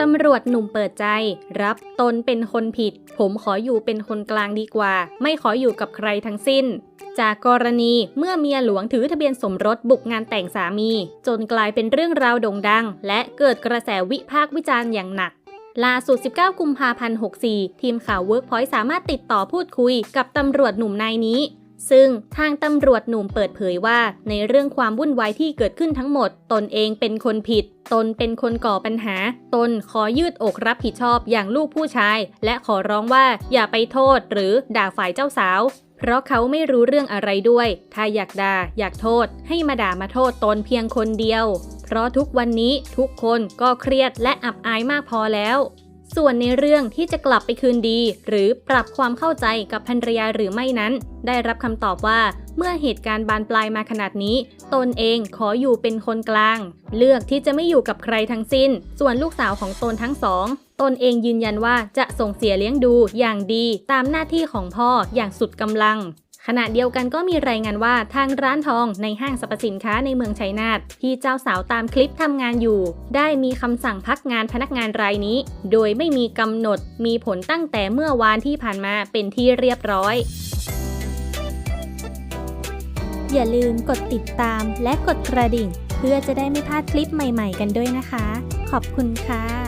ตำรวจหนุ่มเปิดใจ รับตนเป็นคนผิด ผมขออยู่เป็นคนกลางดีกว่า ไม่ขออยู่กับใครทั้งสิ้น จากกรณีเมื่อเมียหลวงถือทะเบียนสมรสบุกงานแต่งสามี จนกลายเป็นเรื่องราวโด่งดัง และเกิดกระแสวิพากษ์วิจารณ์อย่างหนักล่าสุด 19 กุมภาพันธ์ 64 ทีมข่าว Workpoint สามารถติดต่อพูดคุยกับตำรวจหนุ่มนายนี้ ซึ่งทางตำรวจหนุ่มเปิดเผยว่า ในเรื่องความวุ่นวายที่เกิดขึ้นทั้งหมด ตนเองเป็นคนผิด ตนเป็นคนก่อปัญหา ตนขอยืดอกรับผิดชอบอย่างลูกผู้ชาย และขอร้องว่าอย่าไปโทษหรือด่าฝ่ายเจ้าสาว เพราะเขาไม่รู้เรื่องอะไรด้วย ถ้าอยากด่าอยากโทษ ให้มาด่ามาโทษตนเพียงคนเดียว เพราะทุกวันนี้ทุกคนก็เครียดและอับอายมากพอแล้ว ส่วนในเรื่องที่จะกลับไปคืนดี หรือปรับความเข้าใจกับภรรยาหรือไม่นั้น ได้รับคำตอบว่าเมื่อเหตุการณ์บานปลายมาขนาดนี้ ตนเองขออยู่เป็นคนกลาง เลือกที่จะไม่อยู่กับใครทั้งสิ้น ส่วนลูกสาวของตนทั้งสอง ตนเองยืนยันว่าจะส่งเสียเลี้ยงดูอย่างดีตามหน้าที่ของพ่ออย่างสุดกำลัง ขณะเดียวกันก็มีรายงานว่าทางร้านทองในห้างสรรพสินค้าในเมืองชัยนาทที่เจ้าสาวตามคลิปทำงานอยู่ ได้มีคำสั่งพักงานพนักงานรายนี้ โดยไม่มีกำหนดมีผลตั้งแต่เมื่อวานที่ผ่านมาเป็นที่เรียบร้อย อย่าลืมกดติดตามและกดกระดิ่ง เพื่อจะได้ไม่พลาดคลิปใหม่ ๆ กันด้วยนะคะ ขอบคุณค่ะ